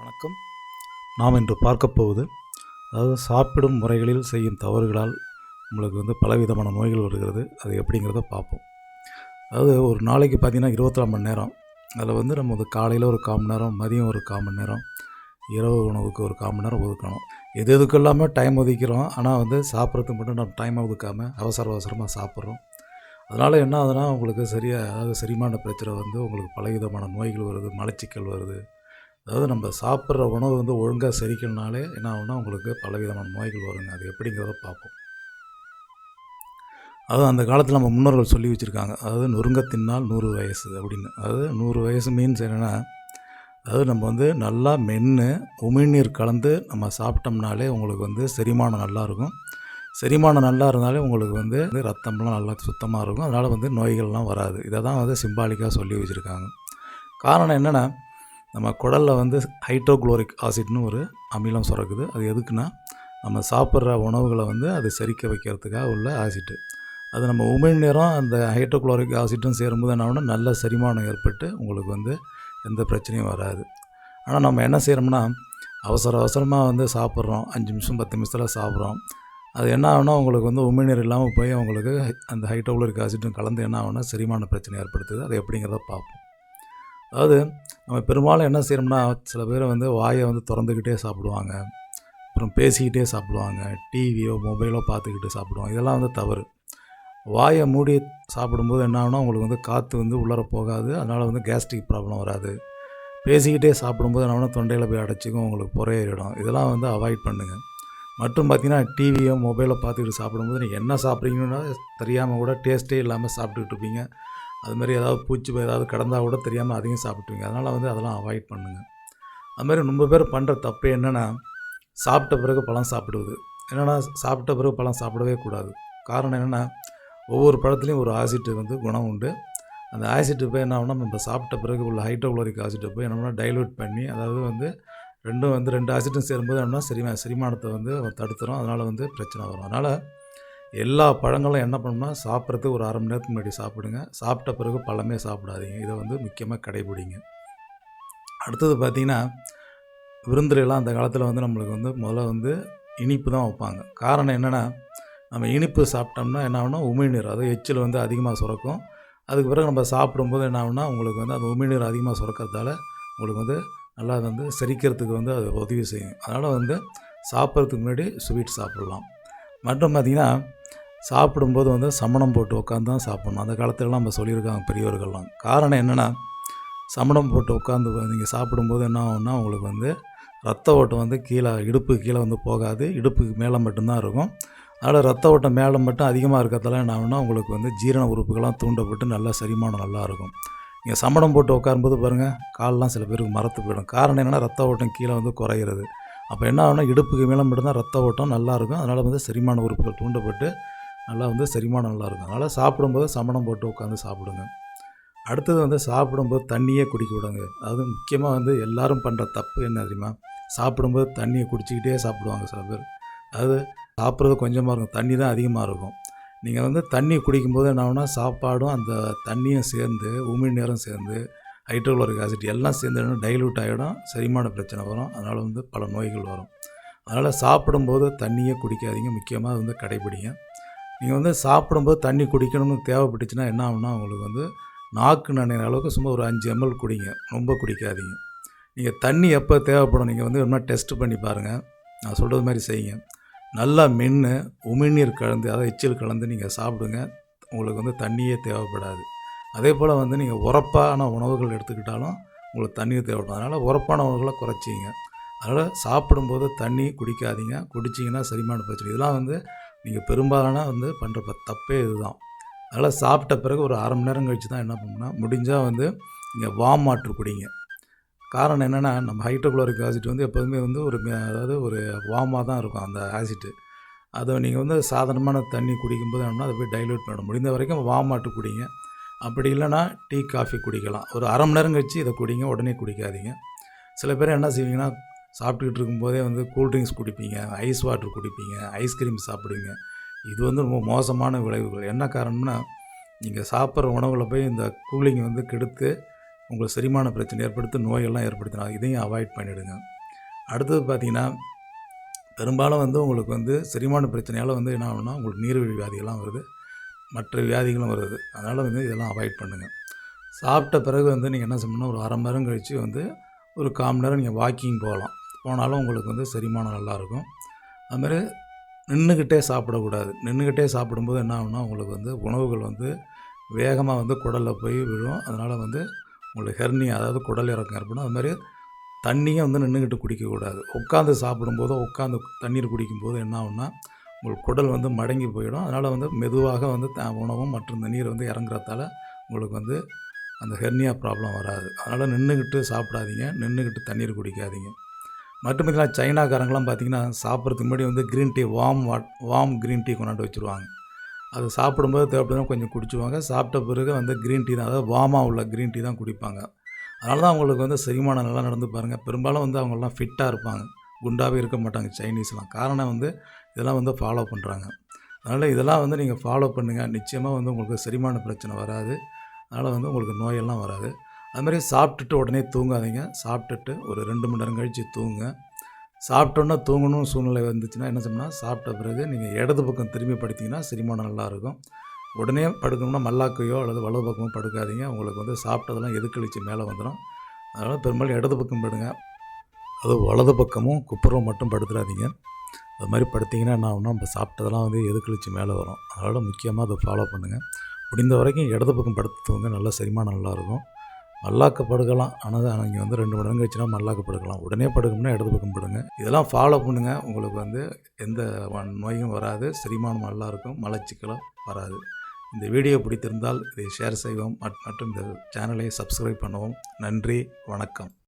வணக்கம். நாம் இன்று பார்க்க போவது அதாவது சாப்பிடும் முறைகளில் செய்யும் தவறுகளால் நம்மளுக்கு வந்து பலவிதமான நோய்கள் வருகிறது. அது எப்படிங்கிறத பார்ப்போம். அதாவது ஒரு நாளைக்கு பார்த்திங்கன்னா இருபத்தி மணி நேரம். அதில் வந்து நம்ம வந்து காலையில் ஒரு கால் மணி நேரம் மதியம் ஒரு கால் மணி நேரம் இரவு உணவுக்கு ஒரு கால் மணி நேரம் ஒதுக்கணும். எது எதுக்கு இல்லாமல் டைம் ஒதுக்கிறோம் ஆனால் வந்து சாப்பிட்றதுக்கு மட்டும் நம்ம டைம் ஒதுக்காமல் அவசர அவசரமாக சாப்பிட்றோம். அதனால் என்ன ஆகுதுன்னா உங்களுக்கு சரியாக அதாவது செரிமான பிரச்சனை வந்து உங்களுக்கு பலவிதமான நோய்கள் வருது மலச்சிக்கல் வருது. அதாவது நம்ம சாப்பிட்ற உணவு வந்து ஒழுங்காக செரிக்கணுனாலே என்ன ஆகும்னா உங்களுக்கு பலவிதமான நோய்கள் வருங்க. அது எப்படிங்கிறத பார்ப்போம். அதாவது அந்த காலத்தில் நம்ம முன்னோர்கள் சொல்லி வச்சுருக்காங்க. அதாவது நொறுங்க தின்னால் நூறு வயசு அப்படின்னு. அதாவது நூறு வயசு மீன்ஸ் என்னென்னா அதாவது நம்ம வந்து நல்லா மென்று உமிழ்நீர் கலந்து நம்ம சாப்பிட்டோம்னாலே உங்களுக்கு வந்து செரிமானம் நல்லாயிருக்கும் செரிமானம் நல்லா இருந்தாலே உங்களுக்கு வந்து ரத்தம்லாம் நல்லா சுத்தமாக இருக்கும். அதனால் வந்து நோய்கள்லாம் வராது. இதை தான் வந்து சிம்பாலிக்காக சொல்லி வச்சுருக்காங்க. காரணம் என்னென்னா நம்ம குடலில் வந்து ஹைட்ரோக்ளோரிக் ஆசிட்னு ஒரு அமிலம் சுரக்குது. அது எதுக்குன்னா நம்ம சாப்பிட்ற உணவுகளை வந்து அது செரிக்க வைக்கிறதுக்காக உள்ள ஆசிட்டு அது நம்ம உமிழ்நீரம் அந்த ஹைட்ரோக்ளோரிக் ஆசிட்டும் சேரும்போது என்ன நல்ல செரிமானம் ஏற்பட்டு உங்களுக்கு வந்து எந்த பிரச்சனையும் வராது. ஆனால் நம்ம என்ன செய்கிறோம்னா அவசர அவசரமாக வந்து சாப்பிட்றோம். அஞ்சு நிமிஷம் பத்து நிமிஷத்தில் சாப்பிட்றோம். அது என்ன ஆகுனா உங்களுக்கு வந்து உமிழ்நீர் இல்லாமல் போய் உங்களுக்கு அந்த ஹைட்ரோக்ளோரிக் ஆசிட்டும் கலந்து என்ன ஆகுனா செரிமான பிரச்சனை ஏற்படுத்துது. அது எப்படிங்கிறத பார்ப்போம். அதாவது நம்ம பெரும்பாலும் என்ன செய்கிறோம்னா சில பேர் வந்து வாயை வந்து திறந்துக்கிட்டே சாப்பிடுவாங்க. அப்புறம் பேசிக்கிட்டே சாப்பிடுவாங்க. டிவியோ மொபைலோ பார்த்துக்கிட்டு சாப்பிடுவாங்க. இதெல்லாம் வந்து தவறு. வாயை மூடி சாப்பிடும்போது என்ன ஆகுனா உங்களுக்கு வந்து காற்று வந்து உள்ளர போகாது. அதனால் வந்து கேஸ்ட்ரிக் ப்ராப்ளம் வராது. பேசிக்கிட்டே சாப்பிடும்போது என்ன தொண்டையில் போய் அடைச்சிக்கும் உங்களுக்கு புறையேறிடும். இதெல்லாம் வந்து அவாய்ட் பண்ணுங்கள் மற்றும் பார்த்திங்கன்னா டிவியோ மொபைலோ பார்த்துக்கிட்டு சாப்பிடும்போது நீங்கள் என்ன சாப்பிட்றீங்கன்னா தெரியாமல் கூட டேஸ்ட்டே இல்லாமல் சாப்பிட்டுக்கிட்டு இருப்பீங்க. அதுமாதிரி ஏதாவது பூச்சி ஏதாவது கடந்தால் கூட தெரியாமல் அதையும் சாப்பிட்டுவீங்க அதனால் வந்து அதெல்லாம் அவாய்ட் பண்ணுங்கள் அதுமாதிரி ரொம்ப பேர் பண்ணுற தப்பு என்னென்னா சாப்பிட்ட பிறகு பழம் சாப்பிடுவது. என்னென்னா சாப்பிட்ட பிறகு பழம் சாப்பிடவே கூடாது. காரணம் என்னென்னா ஒவ்வொரு பழத்துலேயும் ஒரு ஆசிட் வந்து குணம் உண்டு. அந்த ஆசிட் போய் என்ன ஆகுனா நம்ம சாப்பிட்ட பிறகு உள்ள ஹைட்ரோகுளோரிக் ஆசிட்டை போய் என்ன டைலூட் பண்ணி அதாவது வந்து ரெண்டும் வந்து ரெண்டு ஆசிட்டும் சேரும்போது என்னன்னா செரிமா செரிமானத்தை வந்து தடுத்துரும். அதனால் வந்து பிரச்சனை வரும். அதனால் எல்லா பழங்களும் என்ன பண்ணணும்னா சாப்பிட்றதுக்கு ஒரு அரை மணி நேரத்துக்கு முன்னாடி சாப்பிடுங்க. சாப்பிட்ட பிறகு பழமே சாப்பிடாதீங்க. இதை வந்து முக்கியமாக கடைபிடிங்க. அடுத்தது பார்த்திங்கன்னா விருந்துலாம் அந்த காலத்தில் வந்து நம்மளுக்கு வந்து முதல்ல வந்து இனிப்பு தான் வைப்பாங்க. காரணம் என்னென்னா நம்ம இனிப்பு சாப்பிட்டோம்னா என்ன ஆகுனா உமிழ்நீர் அதாவது எச்சில் வந்து அதிகமாக சுரக்கும். அதுக்கு பிறகு நம்ம சாப்பிடும்போது என்ன ஆகுனா உங்களுக்கு வந்து அந்த உமிழ்நீர் அதிகமாக சுரக்கிறதால உங்களுக்கு வந்து நல்லா வந்து செரிக்கிறதுக்கு வந்து அது உதவி செய்யும். அதனால் வந்து சாப்பிட்றதுக்கு முன்னாடி ஸ்வீட் சாப்பிட்லாம். மற்றும் பார்த்திங்கன்னா சாப்பிடும்போது வந்து சமணம் போட்டு உட்காந்து தான் சாப்பிட்ணும். அந்த காலத்துலலாம் நம்ம சொல்லியிருக்காங்க பெரியவர்கள்லாம். காரணம் என்னென்னா சமணம் போட்டு உட்காந்து நீங்கள் சாப்பிடும்போது என்ன ஆகும்னா உங்களுக்கு வந்து ரத்த ஓட்டம் வந்து கீழே இடுப்பு கீழே வந்து போகாது. இடுப்புக்கு மேலே மட்டும்தான் இருக்கும். அதனால் ரத்த ஓட்டம் மேலே மட்டும் அதிகமாக இருக்கிறதால என்ன ஆகும்னா உங்களுக்கு வந்து ஜீரண உறுப்புகள்லாம் தூண்டப்பட்டு நல்லா செரிமானம் நல்லாயிருக்கும் நீங்கள் சமணம் போட்டு உட்காரும்போது பாருங்கள் கால்லாம் சில பேருக்கு மரத்து போயிடும். காரணம் என்னென்னா ரத்த ஓட்டம் கீழே வந்து குறையிறது. அப்போ என்ன ஆகுனா இடுப்புக்கு மேலே மட்டும்தான் ரத்த ஓட்டம் நல்லாயிருக்கும் அதனால் வந்து செரிமான உறுப்புகள் தூண்டப்பட்டு நல்லா வந்து செரிமானம் நல்லாயிருக்கும் அதனால் சாப்பிடும்போது சமணம் போட்டு உட்காந்து சாப்பிடுங்க. அடுத்தது வந்து சாப்பிடும்போது தண்ணியே குடிக்க விடுங்க. அது முக்கியமாக வந்து எல்லோரும் பண்ணுற தப்பு என்ன தெரியுமா? சாப்பிடும்போது தண்ணியை குடிச்சிக்கிட்டே சாப்பிடுவாங்க சில பேர். அது சாப்பிட்றது கொஞ்சமாக இருக்கும். தண்ணி தான் அதிகமாக இருக்கும். நீங்கள் வந்து தண்ணி குடிக்கும்போது என்ன சாப்பாடும் அந்த தண்ணியும் சேர்ந்து உமிழ்நீரும் சேர்ந்து ஹைட்ரோக்ளோரிக் ஆசிட் எல்லாம் சேர்ந்து டைல்யூட் ஆகிடும். செரிமான பிரச்சனை வரும். அதனால் வந்து பல நோய்கள் வரும். அதனால் சாப்பிடும்போது தண்ணியே குடிக்காதீங்க. முக்கியமாக வந்து கடைபிடிங்க நீங்கள் வந்து சாப்பிடும்போது தண்ணி குடிக்கணும்னு தேவைப்பட்டுச்சுன்னா என்ன ஆகுனா உங்களுக்கு வந்து நாக்கு நனைகிற அளவுக்கு சும்மா ஒரு அஞ்சு எம்எல் குடிங்க. ரொம்ப குடிக்காதீங்க. நீங்கள் தண்ணி எப்போ தேவைப்படும் நீங்கள் வந்து என்ன டெஸ்ட் பண்ணி பாருங்கள் நான் சொல்கிறது மாதிரி செய்யுங்க. நல்லா மென்று உமிழ்நீர் கலந்து அதாவது எச்சில் கலந்து நீங்கள் சாப்பிடுங்க. உங்களுக்கு வந்து தண்ணியே தேவைப்படாது. அதே போல் வந்து நீங்கள் உரப்பான உணவுகள் எடுத்துக்கிட்டாலும் உங்களுக்கு தண்ணி தேவைப்படும். அதனால் உரப்பான உணவுகளை குறைச்சிங்க. அதனால் சாப்பிடும்போது தண்ணி குடிக்காதீங்க. குடிச்சிங்கன்னா செரிமான பிரச்சனை. இதெல்லாம் வந்து நீங்கள் பெரும்பாலான வந்து பண்ணுற தப்பே இதுதான். அதனால் சாப்பிட்ட பிறகு ஒரு அரை மணி நேரம் கழித்து தான் என்ன பண்ணணும்னா முடிஞ்சால் வந்து நீங்கள் வாம் வாட்ரு குடிங்க. காரணம் என்னென்னா நம்ம ஹைட்ரோக்ளோரிக் ஆசிட் வந்து எப்போதுமே வந்து ஒரு அதாவது ஒரு வார்மாக தான் இருக்கும் அந்த ஆசிட்டு அதை நீங்கள் வந்து சாதாரணமான தண்ணி குடிக்கும்போது என்னன்னா அதை போய் டைல்யூட் பண்ண முடிந்த வரைக்கும் வார்ம் வாட்டர் குடிங்க. அப்படி இல்லைன்னா டீ காஃபி குடிக்கலாம். ஒரு அரை மணி நேரம் கழிச்சு இதை குடிங்க உடனே குடிக்காதீங்க. சில பேர் என்ன செய்வீங்கன்னா சாப்பிட்டுக்கிட்டு இருக்கும்போதே வந்து கூல்ட்ரிங்க்ஸ் குடிப்பீங்க ஐஸ் வாட்டர் குடிப்பீங்க ஐஸ்கிரீம் சாப்பிடுவீங்க. இது வந்து ரொம்ப மோசமான விளைவுகள். என்ன காரணம்னா நீங்கள் சாப்பிட்ற உணவில் போய் இந்த கூலிங் வந்து கெடுத்து உங்களுக்கு செரிமான பிரச்சனை ஏற்படுத்தி நோயெல்லாம் ஏற்படுத்தினா இதையும் அவாய்ட் பண்ணிவிடுங்க அடுத்தது பார்த்தீங்கன்னா பெரும்பாலும் வந்து உங்களுக்கு வந்து செரிமான பிரச்சனையால் வந்து என்ன ஆகுனா உங்களுக்கு நீர்வழி வியாதிகள்லாம் வருது. மற்ற வியாதிகளும் வருது. அதனால் வந்து இதெல்லாம் அவாய்ட் பண்ணுங்கள் சாப்பிட்ட பிறகு வந்து நீங்கள் என்ன செய்யணும்னா ஒரு அரை மணி நேரம் கழித்து வந்து ஒரு கால் நேரம் நீங்கள் வாக்கிங் போகலாம். போனாலும் உங்களுக்கு வந்து செரிமானம் நல்லாயிருக்கும். அதுமாதிரி நின்றுக்கிட்டே சாப்பிடக்கூடாது. நின்றுக்கிட்டே சாப்பிடும்போது என்ன ஆகுனா உங்களுக்கு வந்து உணவுகள் வந்து வேகமாக வந்து குடலில் போய் விழும். அதனால் வந்து உங்களுக்கு ஹெர்னி அதாவது குடல் இறக்கம் ஏற்படும். அது மாதிரி தண்ணியும் வந்து நின்றுக்கிட்டு குடிக்கக்கூடாது. உட்காந்து சாப்பிடும்போதோ உட்காந்து தண்ணீர் குடிக்கும்போது என்ன ஆகும்னா உங்களுக்கு குடல் வந்து மடங்கி போயிடும். அதனால் வந்து மெதுவாக வந்து த உணவும் மற்றும் தண்ணீர் வந்து இறங்குறதால உங்களுக்கு வந்து அந்த ஹெர்னியா ப்ராப்ளம் வராது. அதனால் நின்றுக்கிட்டு சாப்பிடாதீங்க. நின்றுக்கிட்டு தண்ணீர் குடிக்காதீங்க. மட்டும் பார்த்தீங்கன்னா சைனாக்காரங்களாம் பார்த்தீங்கன்னா சாப்பிட்றதுக்கு முன்னாடி வந்து green tea warm water warm green tea கொண்டாந்து வச்சுருவாங்க. அது சாப்பிடும்போது தேவைப்படுதுனா கொஞ்சம் குடிச்சுவாங்க. சாப்பிட்ட பிறகு வந்து க்ரீன் டீ தான் அதாவது வார்மாக உள்ள க்ரீன் டீ தான் குடிப்பாங்க. அதனால தான் அவங்களுக்கு வந்து செரிமானம் நல்லா நடந்து பாருங்கள் பெரும்பாலும் வந்து அவங்களாம் ஃபிட்டாக இருப்பாங்க. குண்டாகவே இருக்க மாட்டாங்க சைனீஸ்லாம். காரணம் வந்து இதெல்லாம் வந்து ஃபாலோ பண்ணுறாங்க அதனால் இதெல்லாம் வந்து நீங்கள் ஃபாலோ பண்ணுங்கள் நிச்சயமாக வந்து உங்களுக்கு செரிமான பிரச்சனை வராது. அதனால் வந்து உங்களுக்கு நோயெல்லாம் வராது. அது மாதிரி சாப்பிட்டுட்டு உடனே தூங்காதீங்க. சாப்பிட்டுட்டு ஒரு ரெண்டு மணி நேரம் கழித்து தூங்குங்க. சாப்பிட்டோன்னா தூங்கணும் சூழ்நிலை வந்துச்சுன்னா என்ன சொன்னால் சாப்பிட்ட பிறகு நீங்கள் இடது பக்கம் திரும்பி படுத்திங்கன்னா செரிமானம் நல்லாயிருக்கும் உடனே படுக்கணும்னா மல்லாக்கையோ அல்லது வலது பக்கமோ படுக்காதீங்க. உங்களுக்கு வந்து சாப்பிட்டதெல்லாம் எதுக்கழிச்சு மேலே வந்துடும் அதனால் பெரும்பாலும் இடது பக்கம் படுங்க. அது வலது பக்கமும் குப்புறம் மட்டும் படுத்துடாதீங்க அது மாதிரி படுத்திங்கன்னா என்ன ஆகும்னா நம்ம சாப்பிட்டதெல்லாம் வந்து எதுக்கழிச்சு மேலே வரும். அதனால் முக்கியமாக அதை ஃபாலோ பண்ணுங்கள் முடிந்த வரைக்கும் இடது பக்கம் படுத்து தூங்க நல்லா செரிமானம் நல்லாயிருக்கும் மல்லாக்க படுக்கலாம் ஆனால் நீங்கள் வந்து ரெண்டு மடங்கு வச்சுனா மல்லாக்க படுக்கலாம் உடனே படுக்கணும்னா இடது பக்கம் படுங்க. இதெல்லாம் ஃபாலோ பண்ணுங்கள் உங்களுக்கு வந்து எந்த நோயும் வராது. செரிமானம் நல்லாயிருக்கும் மலச்சிக்கலும் வராது. இந்த வீடியோ பிடித்திருந்தால் இதை ஷேர் செய்வோம் மட்- மற்றும் இந்த சேனலை சப்ஸ்கிரைப் பண்ணவும். நன்றி. வணக்கம்.